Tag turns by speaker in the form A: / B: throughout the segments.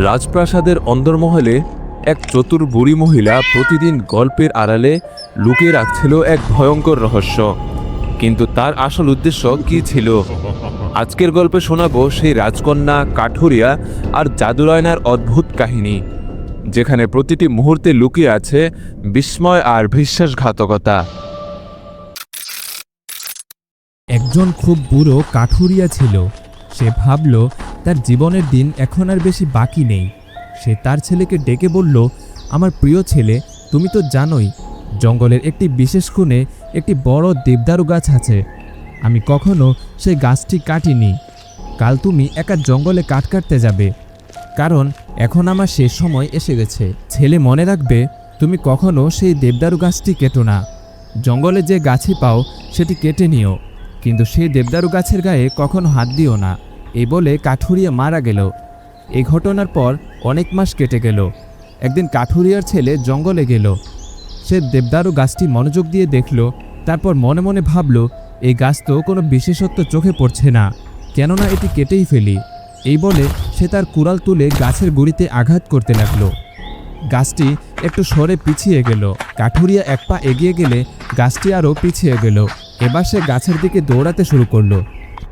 A: রাজপ্রাসাদের অন্দরমহলে এক চতুর বুড়ি মহিলা প্রতিদিন গল্পের আড়ালে লুকিয়ে রাখছিল এক ভয়ঙ্কর রহস্য। কিন্তু তার আসল উদ্দেশ্য কি ছিল? আজকের গল্পে শোনাবো সেই রাজকন্যা, কাঠুরিয়া আর জাদুরায়নার অদ্ভুত কাহিনী, যেখানে প্রতিটি মুহূর্তে লুকিয়ে আছে বিস্ময় আর বিশ্বাসঘাতকতা।
B: একজন খুব বুড়ো কাঠুরিয়া ছিল। সে ভাবল তার জীবনের দিন এখন আর বেশি বাকি নেই। সে তার ছেলেকে ডেকে বলল, আমার প্রিয় ছেলে, তুমি তো জানোই, জঙ্গলের একটি বিশেষ কোণে একটি বড় দেবদারু গাছ আছে। আমি কখনো সেই গাছটি কাটিনি। কাল তুমি একা জঙ্গলে কাঠ কাটতে যাবে। কারণ এখন আমার শেষ সময় এসে গেছে। ছেলে মনে রাখবে, তুমি কখনো সেই দেবদারু গাছটি কেটো না। জঙ্গলে যে গাছই পাও, সেটি কেটে নিও। কিন্তু সেই দেবদারু গাছের গায়ে কখনো হাত দিও না। এই বলে কাঠুরিয়া মারা গেল। এই ঘটনার পর অনেক মাস কেটে গেল। একদিন কাঠুরিয়ার ছেলে জঙ্গলে গেল। সে দেবদারু গাছটি মনোযোগ দিয়ে দেখল, তারপর মনে মনে ভাবল, এই গাছ তো কোনো বিশেষত্ব চোখে পড়ছে না, কেননা এটি কেটেই ফেলি। এই বলে সে তার কুড়াল তুলে গাছের গুড়িতে আঘাত করতে লাগল। গাছটি একটু সরে পিছিয়ে গেল। কাঠুরিয়া এক পা এগিয়ে গেলে গাছটি আরও পিছিয়ে গেল। এবার সে গাছের দিকে দৌড়াতে শুরু করল।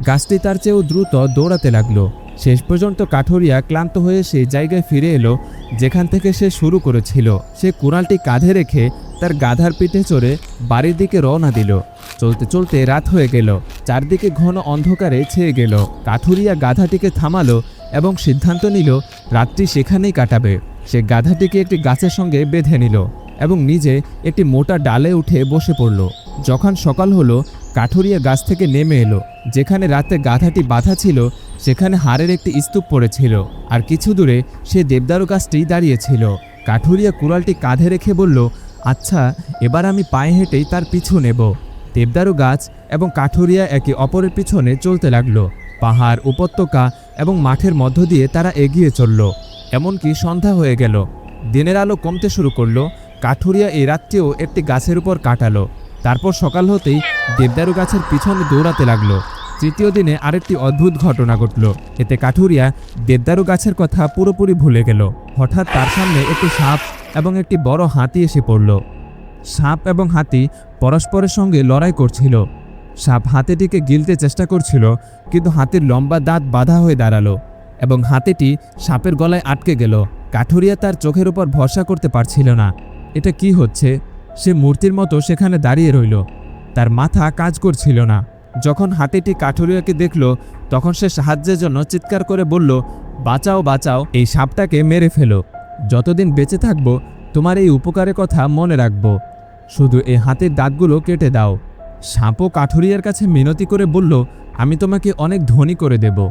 B: গাছটি তার চেয়েও দ্রুত দৌড়াতে লাগল। শেষ পর্যন্ত কাঠুরিয়া ক্লান্ত হয়ে সেই জায়গায় ফিরে এলো, যেখান থেকে সে শুরু করেছিল। সে কুড়ালটি কাঁধে রেখে তার গাধার পিঠে চড়ে বাড়ির দিকে রওনা দিল। চলতে চলতে রাত হয়ে গেল। চারদিকে ঘন অন্ধকারে ছেয়ে গেল। কাঠুরিয়া গাধাটিকে থামালো এবং সিদ্ধান্ত নিল রাত্রি সেখানেই কাটাবে। সে গাধাটিকে একটি গাছের সঙ্গে বেঁধে নিল এবং নিজে একটি মোটা ডালে উঠে বসে পড়ল। যখন সকাল হলো, কাঠুরিয়া গাছ থেকে নেমে এলো। যেখানে রাতে গাধাটি বাঁধা ছিল, সেখানে হাড়ের একটি স্তূপ পড়েছিল, আর কিছু দূরে সে দেবদারু গাছটি দাঁড়িয়েছিল কাঠুরিয়া কুড়ালটি কাঁধে রেখে বলল আচ্ছা এবার আমি পায়ে হেঁটেই তার পিছু নেব। দেবদারু গাছ এবং কাঠুরিয়া একে অপরের পিছনে চলতে লাগল। পাহাড়, উপত্যকা এবং মাঠের মধ্য দিয়ে তারা এগিয়ে চলল। এমনকি সন্ধ্যা হয়ে গেল। দিনের আলো কমতে শুরু করল। কাঠুরিয়া এই রাত্রিও একটি গাছের উপর কাটালো। তারপর সকাল হতেই দেবদারু গাছের পিছনে দৌড়াতে লাগল। তৃতীয় দিনে আরেকটি অদ্ভুত ঘটনা ঘটল। এতে কাঠুরিয়া দেবদারু গাছের কথা পুরোপুরি ভুলে গেল। হঠাৎ তার সামনে একটি সাপ এবং একটি বড় হাতি এসে পড়ল। সাপ এবং হাতি পরস্পরের সঙ্গে লড়াই করছিল। সাপ হাতিটিকে গিলতে চেষ্টা করছিল, কিন্তু হাতির লম্বা দাঁত বাধা হয়ে দাঁড়াল এবং হাতিটি সাপের গলায় আটকে গেল। কাঠুরিয়া তার চোখের উপর ভরসা করতে পারছিল না। এটা কি হচ্ছে? সে মূর্তির মতো সেখানে দাঁড়িয়ে রইল। তার মাথা কাজ করছিল না। যখন হাতিটি কাঠুরিয়াকে দেখল, তখন সে সাহায্যের জন্য চিৎকার করে বলল, বাঁচাও বাঁচাও, এই সাপটাকে মেরে ফেলো। যতদিন বেঁচে থাকব, তোমার এই উপকারের কথা মনে রাখব। শুধু এই হাতের দাঁতগুলো কেটে দাও। সাপও কাঠুরিয়ার কাছে মিনতি করে বলল, আমি তোমাকে অনেক ধনী করে দেব।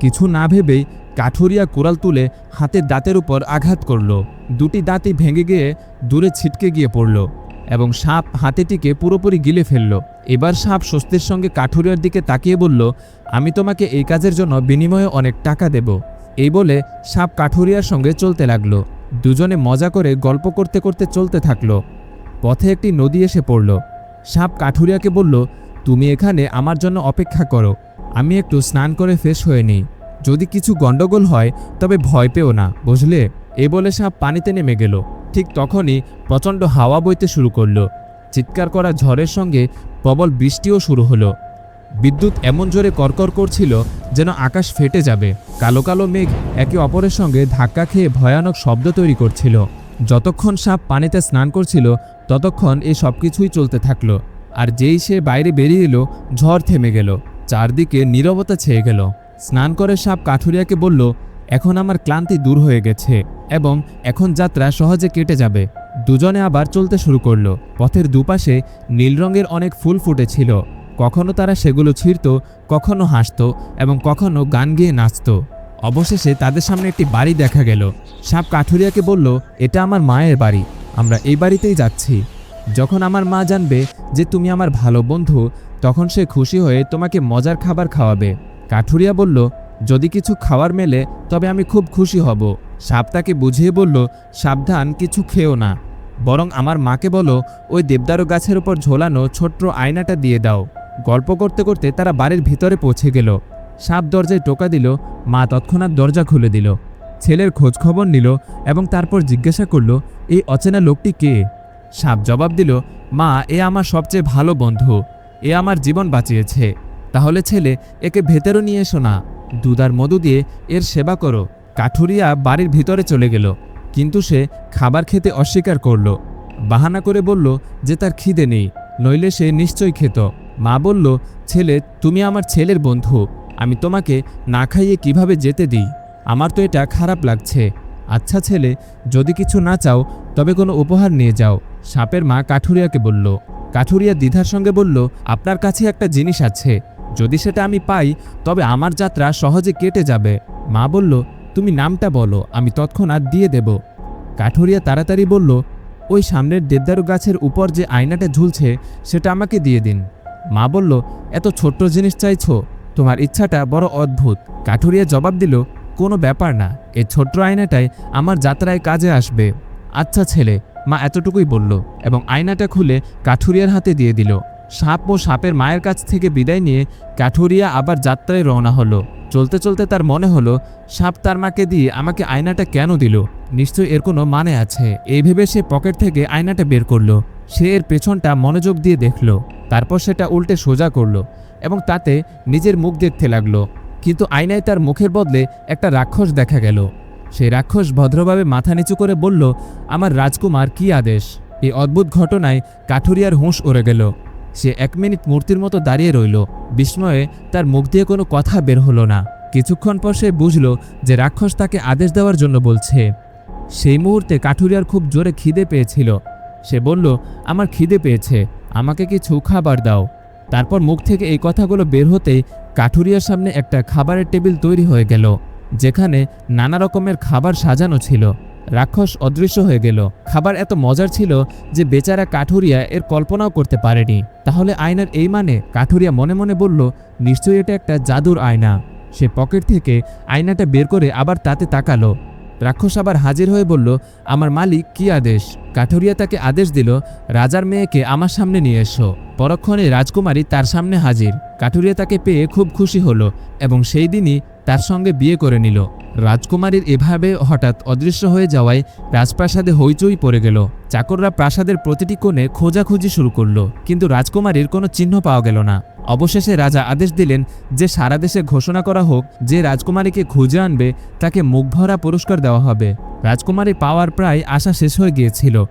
B: কিছু না ভেবেই কাঠুরিয়া কুড়াল তুলে হাতের দাঁতের উপর আঘাত করল। দুটি দাঁতই ভেঙে গিয়ে দূরে ছিটকে গিয়ে পড়ল এবং সাপ হাতিটিকে পুরোপুরি গিলে ফেলল। এবার সাপ স্বস্তির সঙ্গে কাঠুরিয়ার দিকে তাকিয়ে বলল, আমি তোমাকে এই কাজের জন্য বিনিময়ে অনেক টাকা দেব। এই বলে সাপ কাঠুরিয়ার সঙ্গে চলতে লাগল। দুজনে মজা করে গল্প করতে করতে চলতে থাকল। পথে একটি নদী এসে পড়ল। সাপ কাঠুরিয়াকে বলল, তুমি এখানে আমার জন্য অপেক্ষা করো। আমি একটু স্নান করে ফ্রেশ হয়ে নিই। যদি কিছু গণ্ডগোল হয়, তবে ভয় পেও না, বুঝলে? এই বলে সাপ পানিতে নেমে গেল। ঠিক তখনই প্রচণ্ড হাওয়া বইতে শুরু করল। চিৎকার করা ঝড়ের সঙ্গে প্রবল বৃষ্টিও শুরু হলো। বিদ্যুৎ এমন জোরে কর্কর করছিল যেন আকাশ ফেটে যাবে। কালো কালো মেঘ একে অপরের সঙ্গে ধাক্কা খেয়ে ভয়ানক শব্দ তৈরি করছিল। যতক্ষণ সাপ পানিতে স্নান করছিল, ততক্ষণ এই সব কিছুই চলতে থাকল। আর যেই সে বাইরে বেরিয়ে এলো, ঝড় থেমে গেল। চারদিকে নীরবতা ছেয়ে গেল। স্নান করে সাপ কাঠুরিয়াকে বলল এখন আমার ক্লান্তি দূর হয়ে গেছে এবং এখন যাত্রা সহজে কেটে যাবে। দুজনে আবার চলতে শুরু করল। পথের দুপাশে নীল রঙের অনেক ফুল ফুটেছিল। কখনো তারা সেগুলো ছিঁড়ত, কখনো হাসত এবং কখনো গান গেয়ে নাচত। অবশেষে তাদের সামনে একটি বাড়ি দেখা গেল। সাপ কাঠুরিয়াকে বলল, এটা আমার মায়ের বাড়ি। আমরা এই বাড়িতেই যাচ্ছি। যখন আমার মা জানবে যে তুমি আমার ভালো বন্ধু, তখন সে খুশি হয়ে তোমাকে মজার খাবার খাওয়াবে। কাঠুরিয়া বলল যদি কিছু খাওয়ার মেলে, তবে আমি খুব খুশি হব। সাপ তাকে বুঝিয়ে বলল, সাবধান, কিছু খেও না। বরং আমার মাকে বলো, ওই দেবদারু গাছের উপর ঝোলানো ছোট্ট আয়নাটা দিয়ে দাও। গল্প করতে করতে তারা বাড়ির ভিতরে পৌঁছে গেল। সাপ দরজায় টোকা দিল, মা তৎক্ষণাৎ দরজা খুলে দিল। ছেলের খোঁজ খবর নিল এবং তারপর জিজ্ঞাসা করল, এই অচেনা লোকটি কে? সাপ জবাব দিল, মা, এ আমার সবচেয়ে ভালো বন্ধু। এ আমার জীবন বাঁচিয়েছে। তাহলে ছেলে, একে ভেতরে নিয়ে এসো না। দুধ আর মধু দিয়ে এর সেবা করো। কাঠুরিয়া বাড়ির ভিতরে চলে গেল। কিন্তু সে খাবার খেতে অস্বীকার করল। বাহানা করে বলল যে তার খিদে নেই, নইলে সে নিশ্চয়ই খেত। মা বলল, ছেলে, তুমি আমার ছেলের বন্ধু। আমি তোমাকে না খাইয়ে কীভাবে যেতে দিই? আমার তো এটা খারাপ লাগছে। আচ্ছা ছেলে, যদি কিছু না চাও, তবে কোনো উপহার নিয়ে যাও। সাপের মা কাঠুরিয়াকে বলল। কাঠুরিয়া দ্বিধার সঙ্গে বলল, আপনার কাছে একটা জিনিস আছে। যদি সেটা আমি পাই, তবে আমার যাত্রা সহজে কেটে যাবে। মা বলল, তুমি নামটা বলো, আমি তৎক্ষণাৎ দিয়ে দেব। কাঠুরিয়া তাড়াতাড়ি বলল, ওই সামনের দেবদারু গাছের উপর যে আয়নাটা ঝুলছে, সেটা আমাকে দিয়ে দিন। মা বলল, এত ছোট্ট জিনিস চাইছো? তোমার ইচ্ছাটা বড় অদ্ভুত। কাঠুরিয়া জবাব দিল, কোনো ব্যাপার না এই ছোট্ট আয়নাটাই আমার যাত্রায় কাজে আসবে। আচ্ছা ছেলে, মা এতটুকুই বলল এবং আয়নাটা খুলে কাঠুরিয়ার হাতে দিয়ে দিল। সাপ ও সাপের মায়ের কাছ থেকে বিদায় নিয়ে কাঠুরিয়া আবার যাত্রায় রওনা হলো। চলতে চলতে তার মনে হলো, সাপ তার মাকে দিয়ে আমাকে আয়নাটা কেন দিল? নিশ্চয় এর কোনো মানে আছে। এই ভেবে সে পকেট থেকে আয়নাটা বের করল। সে এর পেছনটা মনোযোগ দিয়ে দেখল। তারপর সেটা উল্টে সোজা করল এবং তাতে নিজের মুখ দেখতে লাগল। কিন্তু আয়নায় তার মুখের বদলে একটা রাক্ষস দেখা গেল। সেই রাক্ষস ভদ্রভাবে মাথা নিচু করে বলল, আমার রাজকুমার, কি আদেশ? এই অদ্ভুত ঘটনায় কাঠুরিয়ার হুঁশ উড়ে গেল। সে এক মিনিট মূর্তির মতো দাঁড়িয়ে রইল। বিস্ময়ে তার মুখ দিয়ে কোনো কথা বের হলো না। কিছুক্ষণ পর সে বুঝল যে রাক্ষস তাকে আদেশ দেওয়ার জন্য বলছে। সেই মুহূর্তে কাঠুরিয়ার খুব জোরে খিদে পেয়েছিল। সে বলল, আমার খিদে পেয়েছে, আমাকে কিছু খাবার দাও। তারপর মুখ থেকে এই কথাগুলো বের হতেই কাঠুরিয়ার সামনে একটা খাবারের টেবিল তৈরি হয়ে গেল, যেখানে নানা রকমের খাবার সাজানো ছিল। রাক্ষস অদৃশ্য হয়ে গেল। খাবার এত মজার ছিল যে বেচারা কাঠুরিয়া এর কল্পনাও করতে পারেনি। তাহলে আয়নার এই মানে? কাঠুরিয়া মনে মনে বলল, নিশ্চয়ই এটা একটা জাদুর আয়না। সে পকেট থেকে আয়নাটা বের করে আবার তাতে তাকালো। রাক্ষস আবার হাজির হয়ে বলল, আমার মালিক কি আদেশ? কাঠুরিয়া তাকে আদেশ দিল, রাজার মেয়েকে আমার সামনে নিয়ে এসো। পরক্ষণে রাজকুমারী তার সামনে হাজির। কাঠুরিয়া তাকে পেয়ে খুব খুশি হলো এবং সেই দিনই তার সঙ্গে বিয়ে করে নিল। রাজকুমারীর এভাবে হঠাৎ অদৃশ্য হয়ে যাওয়ায় রাজপ্রাসাদে হইচই পড়ে গেল। চাকররা প্রাসাদের প্রতিটি কোণে খোঁজাখুঁজি শুরু করল, কিন্তু রাজকুমারীর কোনো চিহ্ন পাওয়া গেল না। অবশেষে রাজা আদেশ দিলেন যে সারা দেশে ঘোষণা করা হোক যে রাজকুমারীকে খুঁজে আনবে, তাকে মুখভরা পুরস্কার দেওয়া হবে। রাজকুমারী পাওয়ার প্রায় আশা শেষ হয়ে গিয়েছিল।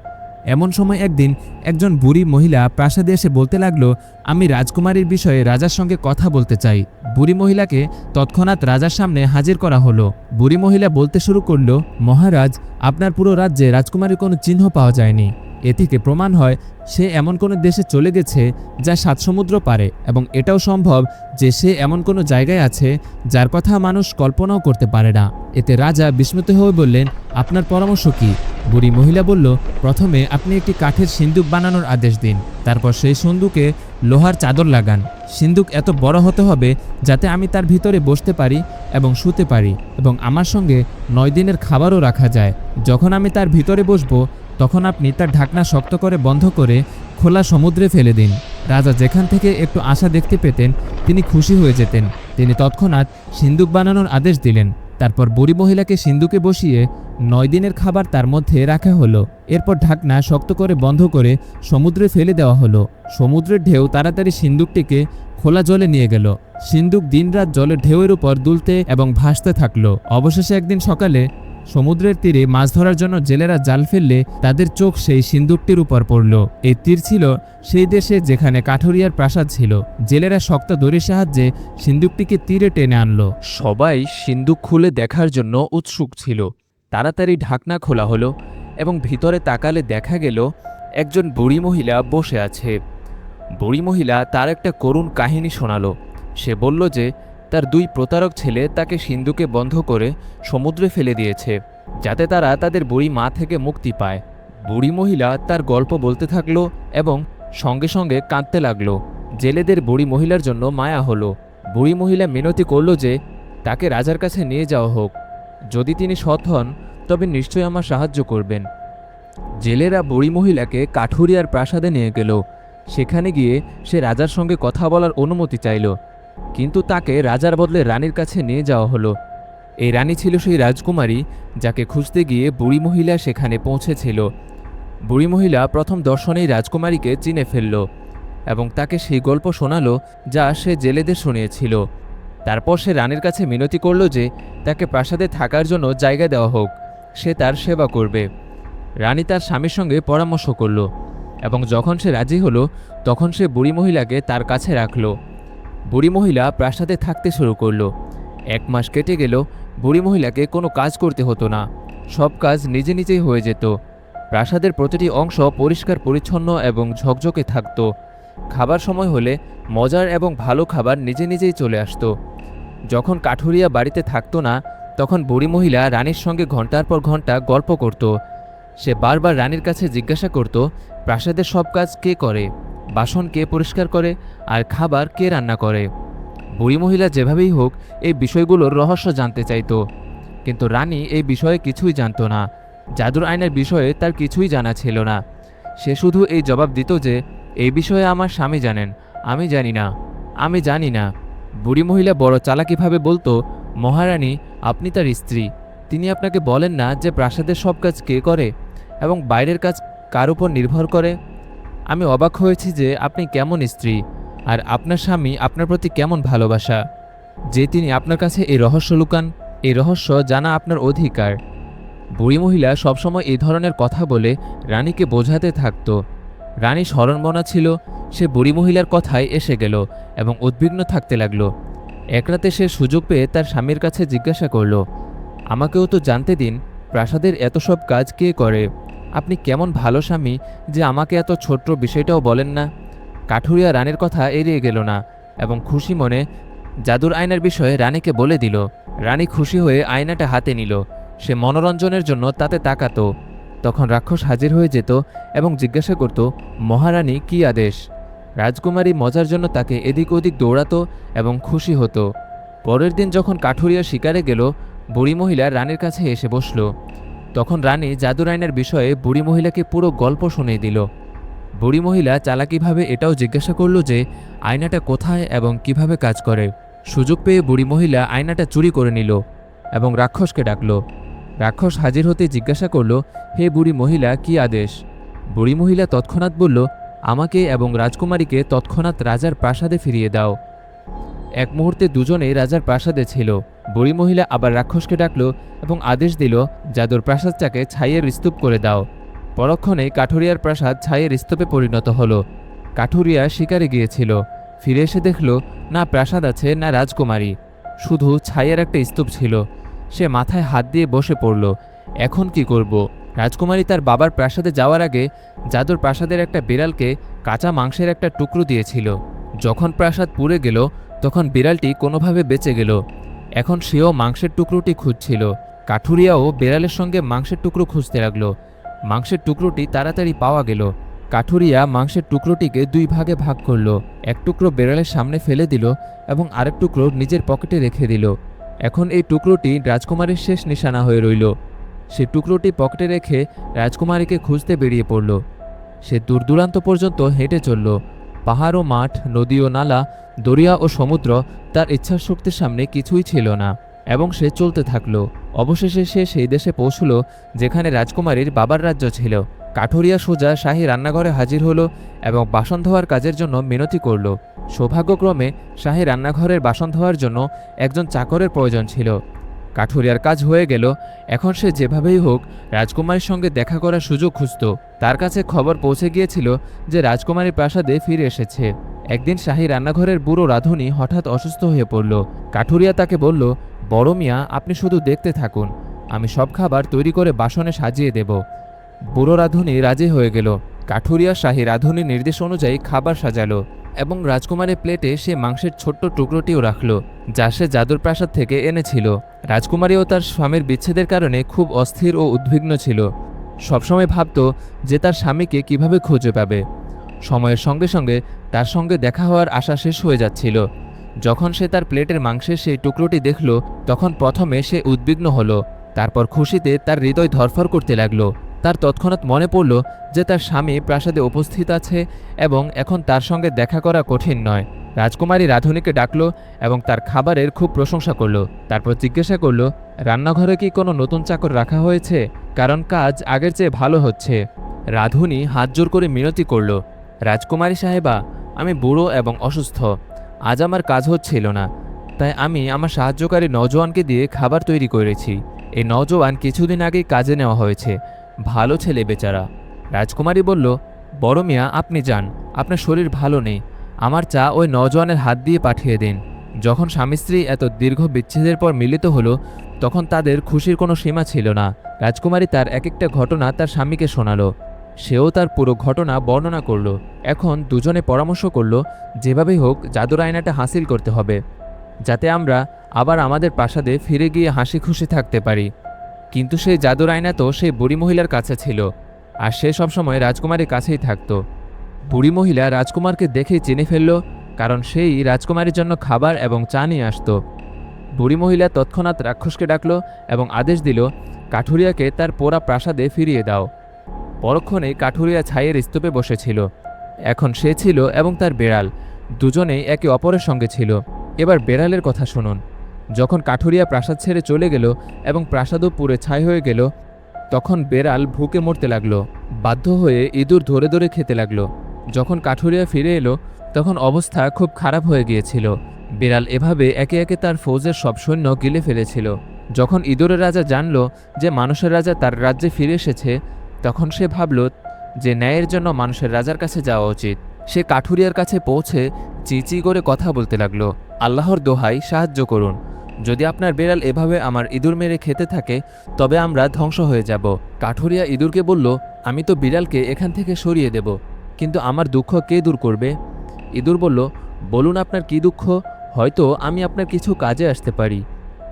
B: এমন সময় একদিন একজন বুড়ি মহিলা প্রাসাদে এসে বলতে লাগল, আমি রাজকুমারীর বিষয়ে রাজার সঙ্গে কথা বলতে চাই। বুড়ি মহিলাকে তৎক্ষণাৎ রাজার সামনে হাজির করা হলো। বুড়ি মহিলা বলতে শুরু করল, মহারাজ, আপনার পুরো রাজ্যে রাজকুমারীর কোনো চিহ্ন পাওয়া যায়নি। এ থেকে প্রমাণ হয় সে এমন কোনো দেশে চলে গেছে যা সাত সমুদ্র পারে এবং এটাও সম্ভব যে সে এমন কোনো জায়গায় আছে যার কথা মানুষ কল্পনাও করতে পারে না। এতে রাজা বিস্মিত হয়ে বললেন, আপনার পরামর্শ কি? বুড়ি মহিলা বলল, প্রথমে আপনি একটি কাঠের সিন্দুক বানানোর আদেশ দিন, তারপর সেই সন্দুকে লোহার চাদর লাগান। সিন্দুক এত বড় হতে হবে যাতে আমি তার ভিতরে বসতে পারি এবং শুতে পারি এবং আমার সঙ্গে নয় দিনের খাবারও রাখা যায়। যখন আমি তার ভিতরে বসবো তখন আপনি তার ঢাকনা শক্ত করে বন্ধ করে খোলা সমুদ্রে ফেলে দিন। রাজা যেখান থেকে একটু আশা দেখতে পেতেন, তিনি খুশি হয়ে যেতেন। তিনি তৎক্ষণাৎ সিন্দুক বানানোর আদেশ দিলেন। তারপর বুড়ি মহিলাকে সিন্দুকে বসিয়ে নয় দিনের খাবার তার মধ্যে রাখা হলো। এরপর ঢাকনা শক্ত করে বন্ধ করে সমুদ্রে ফেলে দেওয়া হলো। সমুদ্রের ঢেউ তাড়াতাড়ি সিন্দুকটিকে খোলা জলে নিয়ে গেল। সিন্দুক দিনরাত জলের ঢেউয়ের উপর দুলতে এবং ভাসতে থাকল। অবশেষে একদিন সকালে সমুদ্রের তীরে মাছ ধরার জন্য জেলেরা জাল ফেললে তাদের চোখ সেই সিন্দুকটির উপর পড়ল। এই তীর ছিল সেই দেশে যেখানে কাঠুরিয়ার প্রাসাদ ছিল। জেলেরা শক্ত দড়ির সাহায্যে সিন্দুকটিকে তীরে টেনে আনলো।
A: সবাই সিন্দুক খুলে দেখার জন্য উৎসুক ছিল। তাড়াতাড়ি ঢাকনা খোলা হলো এবং ভিতরে তাকালে দেখা গেল একজন বুড়ি মহিলা বসে আছে। বুড়ি মহিলা তার একটা করুণ কাহিনী শোনালো। সে বলল যে তার দুই প্রতারক ছেলে তাকে সিন্ধুকে বন্ধ করে সমুদ্রে ফেলে দিয়েছে, যাতে তারা তাদের বুড়ি মা থেকে মুক্তি পায়। বুড়ি মহিলা তার গল্প বলতে থাকল এবং সঙ্গে সঙ্গে কাঁদতে লাগল। জেলেদের বুড়ি মহিলার জন্য মায়া হলো। বুড়ি মহিলা মিনতি করল যে, তাকে রাজার কাছে নিয়ে যাওয়া হোক। যদি তিনি সৎ হন, তবে নিশ্চয়ই আমার সাহায্য করবেন। জেলেরা বুড়ি মহিলাকে কাঠুরিয়ার প্রাসাদে নিয়ে গেল। সেখানে গিয়ে সে রাজার সঙ্গে কথা বলার অনুমতি চাইল। কিন্তু তাকে রাজার বদলে রানীর কাছে নিয়ে যাওয়া হলো। এই রানী ছিল সেই রাজকুমারী যাকে খুঁজতে গিয়ে বুড়ি মহিলা সেখানে পৌঁছেছিল। বুড়ি মহিলা প্রথম দর্শনেই রাজকুমারীকে চিনে ফেলল এবং তাকে সেই গল্প শোনালো যা সে জেলেদের শুনিয়েছিল। তারপর সে রানীর কাছে মিনতি করল যে তাকে প্রাসাদে থাকার জন্য জায়গা দেওয়া হোক, সে তার সেবা করবে। রানী তার স্বামীর সঙ্গে পরামর্শ করল এবং যখন সে রাজি হলো, তখন সে বুড়ি মহিলাকে তার কাছে রাখল। বুড়ি মহিলা প্রাসাদে থাকতে শুরু করল। এক মাস কেটে গেল, বুড়ি মহিলাকে কোনো কাজ করতে হতো না। সব কাজ নিজে নিজেই হয়ে যেত। প্রাসাদের প্রতিটি অংশ পরিষ্কার, পরিচ্ছন্ন এবং ঝকঝকে থাকত। খাবার সময় হলে মজার এবং ভালো খাবার নিজে নিজেই চলে আসতো। যখন কাঠুরিয়া বাড়িতে থাকতো না, তখন বুড়ি মহিলা রানীর সঙ্গে ঘণ্টার পর ঘণ্টা গল্প করত। সে বারবার রানীর কাছে জিজ্ঞাসা করত, প্রাসাদের সব কাজ কে করে? বাসন কে পরিষ্কার করে আর খাবার কে রান্না করে। বুড়ি মহিলা যেভাবেই হোক, এই বিষয়গুলোর রহস্য জানতে চাইত। কিন্তু রানী এই বিষয়ে কিছুই জানতো না। জাদুর আইনের বিষয়ে তার কিছুই জানা ছিল না। সে শুধু এই জবাব দিত যে, এই বিষয়ে আমার স্বামী জানেন, আমি জানি না, আমি জানি না। বুড়ি মহিলা বড় চালাকিভাবে বলতো, মহারানী, আপনি তার স্ত্রী। তিনি আপনাকে বলেন না যে প্রাসাদের সব কাজ কে করে এবং বাইরের কাজ কার উপর নির্ভর করে। আমি অবাক হয়েছি যে আপনি কেমন স্ত্রী, আর আপনার স্বামী আপনার প্রতি কেমন ভালোবাসা। যে তিনি আপনার কাছে এই রহস্য লুকান, এই রহস্য জানা আপনার অধিকার। বুড়ি মহিলা সবসময় এই ধরনের কথা বলে রানীকে বোঝাতে থাকত। রানী স্মরণমনা ছিল, সে বুড়ি মহিলার কথায় এসে গেল এবং উদ্বিগ্ন থাকতে লাগল। একরাতে সে সুযোগ পেয়ে তার স্বামীর কাছে জিজ্ঞাসা করল, আমাকেও তো জানতে দিন, প্রাসাদের এত সব কাজ কে করে? আপনি কেমন ভালো স্বামী যে আমাকে এত ছোট্ট বিষয়টাও বলেন না? কাঠুরিয়া রানীর কথা এড়িয়ে গেল না এবং খুশি মনে জাদুর আয়নার বিষয়ে রানীকে বলে দিল। রানী খুশি হয়ে আয়নাটা হাতে নিল। সে মনোরঞ্জনের জন্য তাতে তাকাতো। তখন রাক্ষস হাজির হয়ে যেত এবং জিজ্ঞাসা করত, মহারানী, কি আদেশ? রাজকুমারী মজার জন্য তাকে এদিক ওদিক দৌড়াতো এবং খুশি হতো। পরের দিন যখন কাঠুরিয়া শিকারে গেল, বুড়ি মহিলা রানীর কাছে এসে বসল। তখন রানী জাদুর আইনের বিষয়ে বুড়ি মহিলাকে পুরো গল্প শুনিয়ে দিল। বুড়ি মহিলা চালাকিভাবে এটাও জিজ্ঞাসা করল যে, আয়নাটা কোথায় এবং কীভাবে কাজ করে? সুযোগ পেয়ে বুড়ি মহিলা আয়নাটা চুরি করে নিল এবং রাক্ষসকে ডাকল। রাক্ষস হাজির হতে জিজ্ঞাসা করল, হে বুড়ি মহিলা, কি আদেশ? বুড়ি মহিলা তৎক্ষণাৎ বলল, আমাকে এবং রাজকুমারীকে তৎক্ষণাৎ রাজার প্রাসাদে ফিরিয়ে দাও। এক মুহূর্তে দুজনেই রাজার প্রাসাদে ছিল। বুড়ি মহিলা আবার রাক্ষসকে ডাকল এবং আদেশ দিল, জাদুর প্রাসাদটাকে ছাইয়ের স্তূপ করে দাও। পরক্ষণে কাঠুরিয়ার প্রাসাদ ছাইয়ের স্তূপে পরিণত হলো। কাঠুরিয়া শিকারে গিয়েছিল। ফিরে এসে দেখল, না প্রাসাদ আছে, না রাজকুমারী। শুধু ছাইয়ের একটা স্তূপ ছিল। সে মাথায় হাত দিয়ে বসে পড়ল। এখন কি করব? রাজকুমারী তার বাবার প্রাসাদে যাওয়ার আগে জাদুর প্রাসাদের একটা বিড়ালকে কাঁচা মাংসের একটা টুকরো দিয়েছিল। যখন প্রাসাদ পুড়ে গেল, তখন বিড়ালটি কোনোভাবে বেঁচে গেল। এখন সেও মাংসের টুকরোটি খুঁজছিল। কাঠুরিয়াও বেড়ালের সঙ্গে মাংসের টুকরো খুঁজতে লাগল। মাংসের টুকরোটি তাড়াতাড়ি পাওয়া গেল। কাঠুরিয়া মাংসের টুকরোটিকে দুই ভাগে ভাগ করল। এক টুকরো বেড়ালের সামনে ফেলে দিল এবং আরেক টুকরো নিজের পকেটে রেখে দিল। এখন এই টুকরোটি রাজকুমারীর শেষ নিশানা হয়ে রইল। সে টুকরোটি পকেটে রেখে রাজকুমারীকে খুঁজতে বেরিয়ে পড়ল। সে দূর দূরান্ত পর্যন্ত হেঁটে চলল। পাহাড় ও মাঠ, নদী ও নালা, দরিয়া ও সমুদ্র তার ইচ্ছাশক্তির সামনে কিছুই ছিল না এবং সে চলতে থাকল। অবশেষে সে সেই দেশে পৌঁছল যেখানে রাজকুমারীর বাবার রাজ্য ছিল। কাঠুরিয়া সোজা শাহী রান্নাঘরে হাজির হলো এবং বাসন ধোয়ার কাজের জন্য মিনতি করল। সৌভাগ্যক্রমে শাহী রান্নাঘরের বাসন ধোয়ার জন্য একজন চাকরের প্রয়োজন ছিল। কাঠুরিয়ার কাজ হয়ে গেল। এখন সে যেভাবেই হোক, রাজকুমারীর সঙ্গে দেখা করার সুযোগ খুঁজত। তার কাছে খবর পৌঁছে গিয়েছিল যে রাজকুমারী প্রাসাদে ফিরে এসেছে। একদিন শাহী রান্নাঘরের বুড়ো রাধুনী হঠাৎ অসুস্থ হয়ে পড়ল। কাঠুরিয়া তাকে বলল, বড় মিয়া, আপনি শুধু দেখতে থাকুন। আমি সব খাবার তৈরি করে বাসনে সাজিয়ে দেব। বুড়ো রাধুনী রাজি হয়ে গেল। কাঠুরিয়া শাহী রাধুনির নির্দেশ অনুযায়ী খাবার সাজালো এবং রাজকুমারের প্লেটে সে মাংসের ছোট্ট টুকরোটিও রাখল। যা সে জাদুর প্রাসাদ থেকে এনেছিল। রাজকুমারী ও তার স্বামীর বিচ্ছেদের কারণে খুব অস্থির ও উদ্বিগ্ন ছিল। সবসময় ভাবত যে তার স্বামীকে কীভাবে খুঁজে পাবে। সময়ের সঙ্গে সঙ্গে তার সঙ্গে দেখা হওয়ার আশা শেষ হয়ে যাচ্ছিল। যখন সে তার প্লেটের মাংসের সেই টুকরোটি দেখল, তখন প্রথমে সে উদ্বিগ্ন হলো। তারপর খুশিতে তার হৃদয় ধরফর করতে লাগল। তার তৎক্ষণাৎ মনে পড়ল যে তার স্বামী প্রাসাদে উপস্থিত আছে এবং এখন তার সঙ্গে দেখা করা কঠিন নয়।
C: রাজকুমারী রাধুনীকে ডাকলো এবং তার খাবারের খুব প্রশংসা করল। তারপর জিজ্ঞাসা করল, রান্নাঘরে কি কোনো নতুন চাকর রাখা হয়েছে? কারণ কাজ আগের চেয়ে ভালো হচ্ছে। রাধুনী হাত জোর করে মিনতি করল, রাজকুমারী সাহেবা, আমি বুড়ো এবং অসুস্থ। আজ আমার কাজ হচ্ছিল না। তাই আমি আমার সাহায্যকারী নজওয়ানকে দিয়ে খাবার তৈরি করেছি। এই নজওয়ান কিছুদিন আগেই কাজে নেওয়া হয়েছে। ভালো ছেলে বেচারা। রাজকুমারী বলল, বড় মিয়া, আপনি যান। আপনার শরীর ভালো নেই। আমার চা ওই নজওয়ানের হাত দিয়ে পাঠিয়ে দিন। যখন স্বামী স্ত্রী এত দীর্ঘ বিচ্ছেদের পর মিলিত হলো, তখন তাদের খুশির কোনো সীমা ছিল না। রাজকুমারী তার এক একটা ঘটনা তার স্বামীকে শোনালো। সেও তার পুরো ঘটনা বর্ণনা করল। এখন দুজনে পরামর্শ করল, যেভাবেই হোক, জাদুর আয়নাটা হাসিল করতে হবে। যাতে আমরা আবার আমাদের প্রাসাদে ফিরে গিয়ে হাসি খুশি থাকতে পারি। কিন্তু সেই জাদুর আয়না তো সেই বুড়ি মহিলার কাছে ছিল। আর সে সবসময় রাজকুমারীর কাছেই থাকতো। বুড়ি মহিলা রাজকুমারকে দেখেই চিনে ফেলল, কারণ সেই রাজকুমারীর জন্য খাবার এবং চা নিয়ে আসতো। বুড়ি মহিলা তৎক্ষণাৎ রাক্ষসকে ডাকল এবং আদেশ দিল, কাঠুরিয়াকে তার পোড়া প্রাসাদে ফিরিয়ে দাও। পরক্ষণেই কাঠুরিয়া ছাইয়ের স্তূপে বসেছিল। এখন সে ছিল এবং তার বেড়াল। দুজনেই একে অপরের সঙ্গে ছিল। এবার বেড়ালের কথা শুনুন। যখন কাঠুরিয়া প্রাসাদ ছেড়ে চলে গেল এবং প্রাসাদও পুরে ছাই হয়ে গেল, তখন বেড়াল ভুকে মরতে লাগল। বাধ্য হয়ে ইঁদুর ধরে ধরে খেতে লাগল। যখন কাঠুরিয়া ফিরে এলো, তখন অবস্থা খুব খারাপ হয়ে গিয়েছিল। বিড়াল এভাবে একে একে তার ফৌজের সব সৈন্য গিলে ফেলেছিল। যখন ইঁদুরের রাজা জানল যে মানুষের রাজা তার রাজ্যে ফিরে এসেছে, তখন সে ভাবল যে ন্যায়ের জন্য মানুষের রাজার কাছে যাওয়া উচিত। সে কাঠুরিয়ার কাছে পৌঁছে চিচি করে কথা বলতে লাগল, আল্লাহর দোহাই, সাহায্য করুন। যদি আপনার বেড়াল এভাবে আমার ইঁদুর মেরে খেতে থাকে, তবে আমরা ধ্বংস হয়ে যাব। কাঠুরিয়া ইঁদুরকে বলল, আমি তো বিড়ালকে এখান থেকে সরিয়ে দেব। কিন্তু আমার দুঃখ কে দূর করবে? ইঁদুর বলল, বলুন আপনার কি দুঃখ? হয়তো আমি আপনার কিছু কাজে আসতে পারি।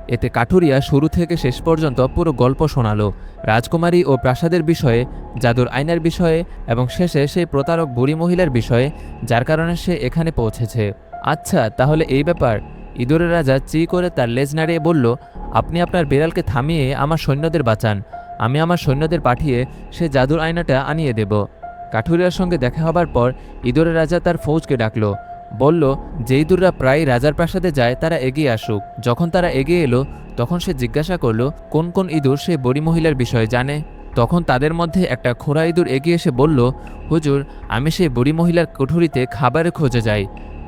C: এতে কাঠুরিয়া শুরু থেকে শেষ পর্যন্ত পুরো গল্প শোনালো। রাজকুমারী ও প্রাসাদের বিষয়ে, জাদুর আইনের বিষয়ে এবং শেষে সেই প্রতারক বুড়ি মহিলার বিষয়ে, যার কারণে সে এখানে পৌঁছেছে। আচ্ছা তাহলে এই ব্যাপার। ইঁদুরের রাজা চি করে তার লেজ নাড়িয়ে বলল, আপনি আপনার বিড়ালকে থামিয়ে আমার সৈন্যদের বাঁচান। আমি আমার সৈন্যদের পাঠিয়ে সে জাদুর আয়নাটা আনিয়ে দেব। কাঠুরিয়ার সঙ্গে দেখা হবার পর ইঁদুরের রাজা তার ফৌজকে ডাকলো। বলল, যে ইঁদুররা প্রায় রাজার প্রাসাদে যায়, তারা এগিয়ে আসুক। যখন তারা এগিয়ে এলো, তখন সে জিজ্ঞাসা করল, কোন কোন ইঁদুর সে বড়ি মহিলার বিষয়ে জানে? তখন তাদের মধ্যে একটা খোড়া ইঁদুর এগিয়ে এসে বলল, হুজুর, আমি সেই বুড়ি মহিলার কুঠুরিতে খাবারের খোঁজে যাই।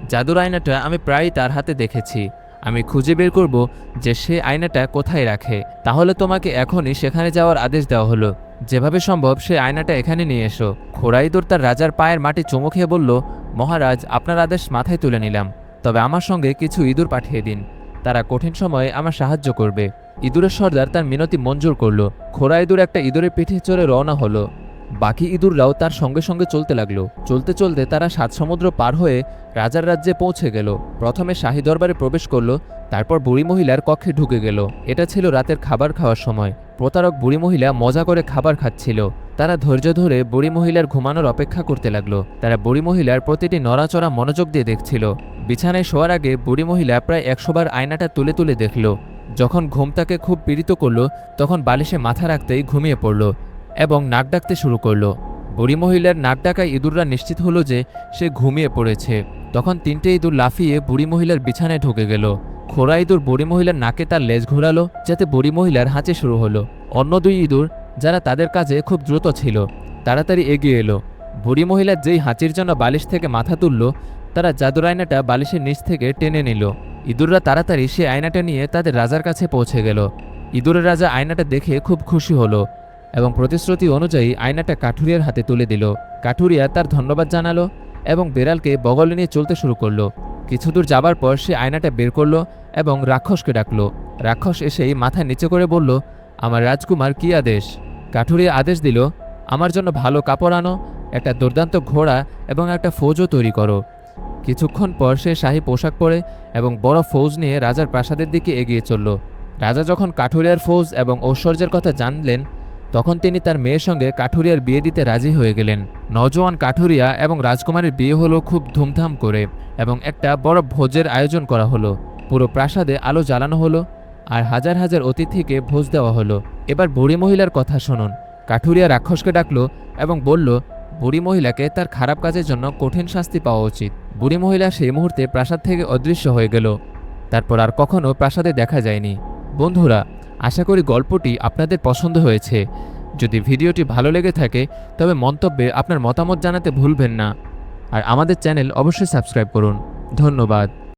C: জাদুর আয়নাটা আমি প্রায়ই তার হাতে দেখেছি। আমি খুঁজে বের করব যে সে আয়নাটা কোথায় রাখে। তাহলে তোমাকে এখনই সেখানে যাওয়ার আদেশ দেওয়া হলো। যেভাবে সম্ভব সে আয়নাটা এখানে নিয়ে এসো। খোড়াইদোর তার রাজার পায়ের মাটি চুমু খেয়ে বলল, মহারাজ, আপনার আদেশ মাথায় তুলে নিলাম। তবে আমার সঙ্গে কিছু ইঁদুর পাঠিয়ে দিন। তারা কঠিন সময়ে আমার সাহায্য করবে। ইঁদুরের সর্দার তার মিনতি মঞ্জুর করল। খোড়া ইঁদুর একটা ইঁদুরের পিঠে চড়ে রওনা হলো। বাকি ইঁদুররাও তার সঙ্গে সঙ্গে চলতে লাগল। চলতে চলতে তারা সাত সমুদ্র পার হয়ে রাজার রাজ্যে পৌঁছে গেল। প্রথমে শাহী দরবারে প্রবেশ করল, তারপর বুড়ি মহিলার কক্ষে ঢুকে গেল। এটা ছিল রাতের খাবার খাওয়ার সময়। প্রতারক বুড়ি মহিলা মজা করে খাবার খাচ্ছিল। তারা ধৈর্য ধরে বুড়ি মহিলার ঘুমানোর অপেক্ষা করতে লাগল। তারা বুড়ি মহিলার প্রতিটি নড়াচড়া মনোযোগ দিয়ে দেখছিল। বিছানায় শোয়ার আগে বুড়ি মহিলা প্রায় একশোবার আয়নাটা তুলে তুলে দেখল। যখন ঘুম তাকে খুব পীড়িত করল, তখন বালিশে মাথা রাখতেই ঘুমিয়ে পড়ল। এবং নাক ডাকতে শুরু করল। বুড়ি মহিলার নাক ডাকায় ইঁদুররা নিশ্চিত হলো যে সে ঘুমিয়ে পড়েছে। তখন তিনটে ইঁদুর লাফিয়ে বুড়ি মহিলার বিছানায় ঢুকে গেল। খোড়া ইঁদুর বুড়ি মহিলার নাকে তার লেজ ঘোরালো, যাতে বুড়ি মহিলার হাঁচে শুরু হলো। অন্য দুই ইঁদুর, যারা তাদের কাজে খুব দ্রুত ছিল, তাড়াতাড়ি এগিয়ে এলো। বুড়ি মহিলার যেই হাঁচির জন্য বালিশ থেকে মাথা তুলল, তারা জাদুর আয়নাটা বালিশের নিচ থেকে টেনে নিল। ইঁদুররা তাড়াতাড়ি সে আয়নাটা নিয়ে তাদের রাজার কাছে পৌঁছে গেল। ইঁদুরের রাজা আয়নাটা দেখে খুব খুশি হলো। এবং প্রতিশ্রুতি অনুযায়ী আয়নাটা কাঠুরিয়ার হাতে তুলে দিল। কাঠুরিয়া তার ধন্যবাদ জানালো এবং বেড়ালকে বগলে নিয়ে চলতে শুরু করল। কিছু দূর যাবার পর সে আয়নাটা বের করল এবং রাক্ষসকে ডাকলো। রাক্ষস এসেই মাথা নিচে করে বলল, আমার রাজকুমার কি আদেশ? কাঠুরিয়া আদেশ দিল, আমার জন্য ভালো কাপড় আনো, একটা দুর্দান্ত ঘোড়া এবং একটা ফৌজও তৈরি করো। কিছুক্ষণ পর সে শাহী পোশাক পরে এবং বড় ফৌজ নিয়ে রাজার প্রাসাদের দিকে এগিয়ে চলল। রাজা যখন কাঠুরিয়ার ফৌজ এবং ঐশ্বর্যের কথা জানলেন তখন তিনি তার মেয়ের সঙ্গে কাঠুরিয়ার বিয়ে দিতে রাজি হয়ে গেলেন। নজওয়ান কাঠুরিয়া এবং রাজকুমারের বিয়ে হলো খুব ধুমধাম করে এবং একটা বড় ভোজের আয়োজন করা হলো। পুরো প্রাসাদে আলো জ্বালানো হলো আর হাজার হাজার অতিথিকে ভোজ দেওয়া হলো। এবার বুড়ি মহিলার কথা শুনুন। কাঠুরিয়া রাক্ষসকে ডাকলো এবং বলল, বুড়ি মহিলাকে তার খারাপ কাজের জন্য কঠিন শাস্তি পাওয়া উচিত। বুড়ি মহিলা সেই মুহূর্তে প্রাসাদ থেকে অদৃশ্য হয়ে গেল। তারপর আর কখনও প্রাসাদে দেখা যায়নি। বন্ধুরা আশা করি গল্পটি আপনাদের পছন্দ হয়েছে। যদি ভিডিওটি ভালো লেগে থাকে, তবে মন্তব্যে আপনার মতামত জানাতে ভুলবেন না। আর আমাদের চ্যানেল অবশ্যই সাবস্ক্রাইব করুন। ধন্যবাদ।